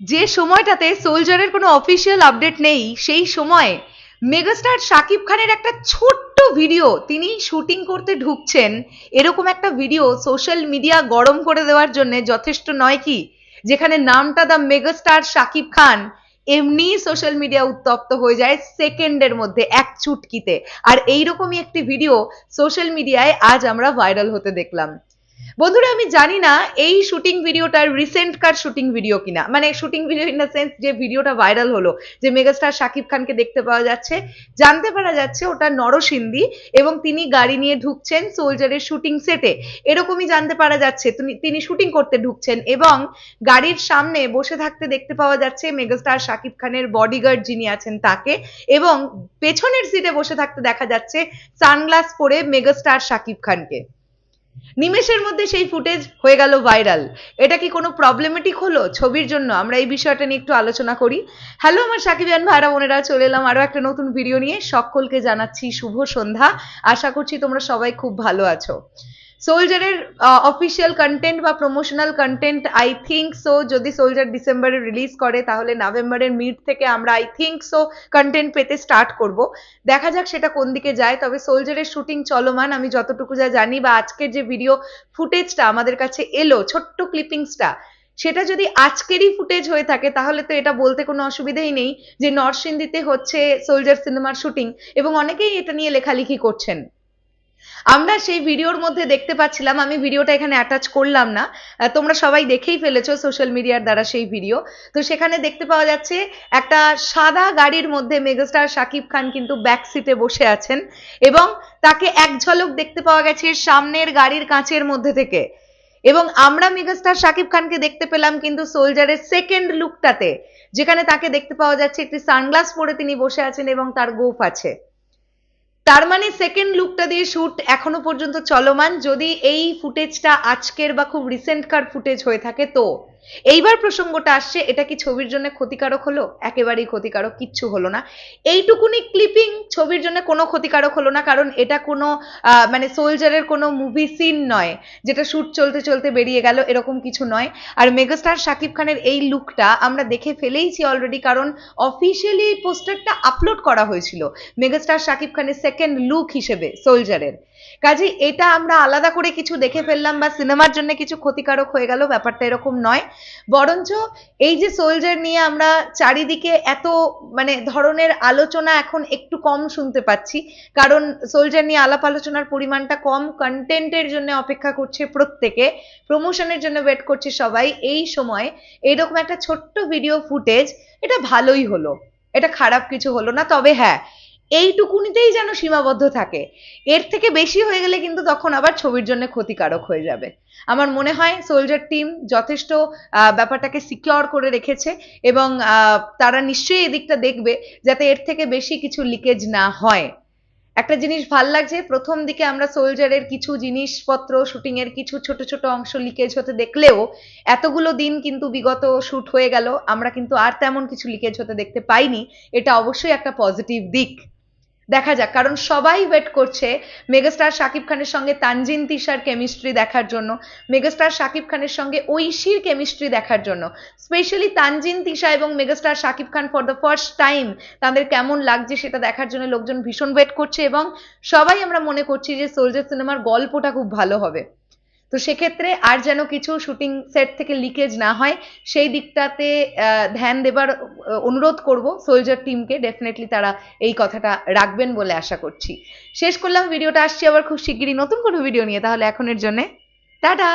যে সময়টাতে সোলজারের কোনো অফিসিয়াল আপডেট নেই, সেই সময়ে মেগাস্টার শাকিব খানের একটা ছোট্ট ভিডিও তিনি শুটিং করতে ঢুকছেন। এরকম একটা ভিডিও সোশ্যাল মিডিয়া গরম করে দেওয়ার জন্য যথেষ্ট নয় কি? যেখানে নামটা দ্য মেগাস্টার শাকিব খান, এমনি সোশ্যাল মিডিয়া উত্তপ্ত হয়ে যায় সেকেন্ডের মধ্যে, এক চুটকিতে। আর এইরকমই একটি ভিডিও সোশ্যাল মিডিয়ায় আজ আমরা ভাইরাল হতে দেখলাম। বন্ধুরা, আমি জানি না এই শুটিং ভিডিওটার রিসেন্ট কার শুটিং ভিডিও কিনা। মানে shooting video in the sense যে ভিডিওটা ভাইরাল হলো, যে মেগাস্টার শাকিব খানকে দেখতে পাওয়া যাচ্ছে, জানতে পারা যাচ্ছে ওটা নরসিংদী এবং তিনি গাড়ি নিয়ে ঢুকছেন সোলজারের শুটিং সেটে এরকমই জানতে পারা যাচ্ছে, তিনি শুটিং করতে ঢুকছেন এবং গাড়ির সামনে বসে থাকতে দেখতে পাওয়া যাচ্ছে মেগাস্টার শাকিব খানের বডিগার্ড যিনি আছেন তাকে এবং পেছনের সিটে বসে থাকতে দেখা যাচ্ছে সানগ্লাস পরে মেগাস্টার শাকিব খানকে নিমেষের মধ্যে সেই ফুটেজ হয়ে গেল ভাইরাল। এটা কি কোনো প্রবলেমেটিক হলো? ছবির জন্য আমরা এই বিষয়টা নিয়ে একটু আলোচনা করি। হ্যালো আমার সাকিবিয়ান ভাইরা বোনেরা, চলে এলাম আরও একটা নতুন ভিডিও নিয়ে। সকলকে জানাচ্ছি শুভ সন্ধ্যা। আশা করছি তোমরা সবাই খুব ভালো আছো। সোলজারের অফিসিয়াল কন্টেন্ট বা promotional content I think so যদি সোলজার ডিসেম্বরে রিলিজ করে, তাহলে নভেম্বরের মিড থেকে আমরা আই থিঙ্ক সো কন্টেন্ট পেতে স্টার্ট করব। দেখা যাক সেটা কোন দিকে যায়, তবে সোলজারের শুটিং চলমান, আমি যতটুকু যা জানি বা আজকের যে ভিডিও ফুটেজটা আমাদের কাছে এলো, ছোট্ট ক্লিপিংসটা সেটা যদি আজকেরই ফুটেজ হয়ে থাকে, তাহলে তো এটা বলতে কোনো অসুবিধাই নেই যে নরসিংদীতে হচ্ছে সোলজার সিনেমার শুটিং এবং অনেকেই এটা নিয়ে লেখালেখি করছেন। আমরা সেই ভিডিওর মধ্যে দেখতে পাচ্ছিলাম, আমি ভিডিওটা এখানে অ্যাটাচ করলাম না। তোমরা সবাই দেখেই ফেলেছো সোশ্যাল মিডিয়ার দ্বারা সেই ভিডিও তো সেখানে দেখতে পাওয়া যাচ্ছে, একটা সাদা গাড়ির মধ্যে মেগাস্টার শাকিব খান কিন্তু ব্যাক সিটে বসে আছেন এবং তাকে এক ঝলক দেখতে পাওয়া গেছে সামনের গাড়ির কাঁচের মধ্যে থেকে। এবং আমরা মেগাস্টার শাকিব খানকে দেখতে পেলাম কিন্তু সোলজারের সেকেন্ড লুকটাতে যেখানে তাকে দেখতে পাওয়া যাচ্ছে একটি সানগ্লাস পরে তিনি বসে আছেন এবং তার গোফ আছে। তার মানে সেকেন্ড লুকটা দিয়ে শ্যুট এখনও পর্যন্ত চলমান। যদি এই ফুটেজটা আজকের বা খুব রিসেন্টকার ফুটেজ হয়ে থাকে, তো এইবার প্রসঙ্গটা আসছে, এটা কি ছবির জন্য ক্ষতিকারক হলো? একেবারেই ক্ষতিকারক, কিচ্ছু হলো না। এইটুকুনি ক্লিপিং ছবির জন্য কোনো ক্ষতিকারক হলো না, কারণ এটা কোনো মানে সোলজারের কোনো মুভি সিন নয়, যেটা শ্যুট চলতে চলতে বেরিয়ে গেল, এরকম কিছু নয়। আর মেগাস্টার শাকিব খানের এই লুকটা আমরা দেখে ফেলেইছি অলরেডি কারণ অফিসিয়ালি এই পোস্টারটা আপলোড করা হয়েছিল মেগাস্টার শাকিব খানের সেকেন্ড লুক হিসেবে সোলজারের। কাজে এটা আমরা আলাদা করে কিছু দেখে ফেললাম বা সিনেমার জন্য কিছু ক্ষতিকারক হয়ে গেল, ব্যাপারটা এরকম নয়। বরঞ্চ এই যে সোলজার নিয়ে আমরা চারিদিকে এত মানে ধরনের আলোচনা এখন একটু কম শুনতে পাচ্ছি। কারণ সোলজার নিয়ে আলাপ আলোচনার পরিমাণটা কম কন্টেন্টের জন্য অপেক্ষা করছে প্রত্যেকে প্রমোশনের জন্য ওয়েট করছে সবাই। এই সময় এইরকম একটা ছোট্ট ভিডিও ফুটেজ এটা ভালোই হলো। এটা খারাপ কিছু হলো না, তবে হ্যাঁ এইটুকুনিতেই যেন সীমাবদ্ধ থাকে। এর থেকে বেশি হয়ে গেলে কিন্তু তখন আবার ছবির জন্য ক্ষতিকারক হয়ে যাবে। আমার মনে হয় সোলজার টিম যথেষ্ট ব্যাপারটাকে সিকিওর করে রেখেছে এবং তারা নিশ্চয়ই এদিকটা দেখবে যাতে এর থেকে বেশি কিছু লিকেজ না হয়। একটা জিনিস ভালো লাগছে, প্রথম দিকে আমরা সোলজারের কিছু জিনিসপত্র শুটিং এর কিছু ছোট ছোট অংশ লিকেজ হতে দেখলেও এতগুলো দিন কিন্তু বিগত শুট হয়ে গেল। আমরা কিন্তু আর তেমন কিছু লিকেজ হতে দেখতে পাইনি। এটা অবশ্যই একটা পজিটিভ দিক। দেখা যাক। কারণ সবাই ওয়েট করছে মেগাস্টার শাকিব খানের সঙ্গে তানজিন তিশার কেমিস্ট্রি দেখার জন্য, মেগাস্টার শাকিব খানের সঙ্গে ঐশীর কেমিস্ট্রি দেখার জন্য। স্পেশালি তানজিন তিশা এবং megastar Shakib Khan for the first time তাদের কেমন লাগছে সেটা দেখার জন্য লোকজন ভীষণ ওয়েট করছে এবং সবাই আমরা মনে করছি যে সোলজার সিনেমার গল্পটা খুব ভালো হবে। তো সেক্ষেত্রে আর যেন কিছু শুটিং সেট থেকে লিকেজ না হয়, সেই দিকটাতে ধ্যান দেবার অনুরোধ করব সোলজার টিমকে ডেফিনেটলি তারা এই কথাটা রাখবেন বলে আশা করছি। শেষ করলাম, ভিডিওটা আসছি আবার খুব শিগগিরই নতুন কোনো ভিডিও নিয়ে, তাহলে এখনের জন্যে, টাটা!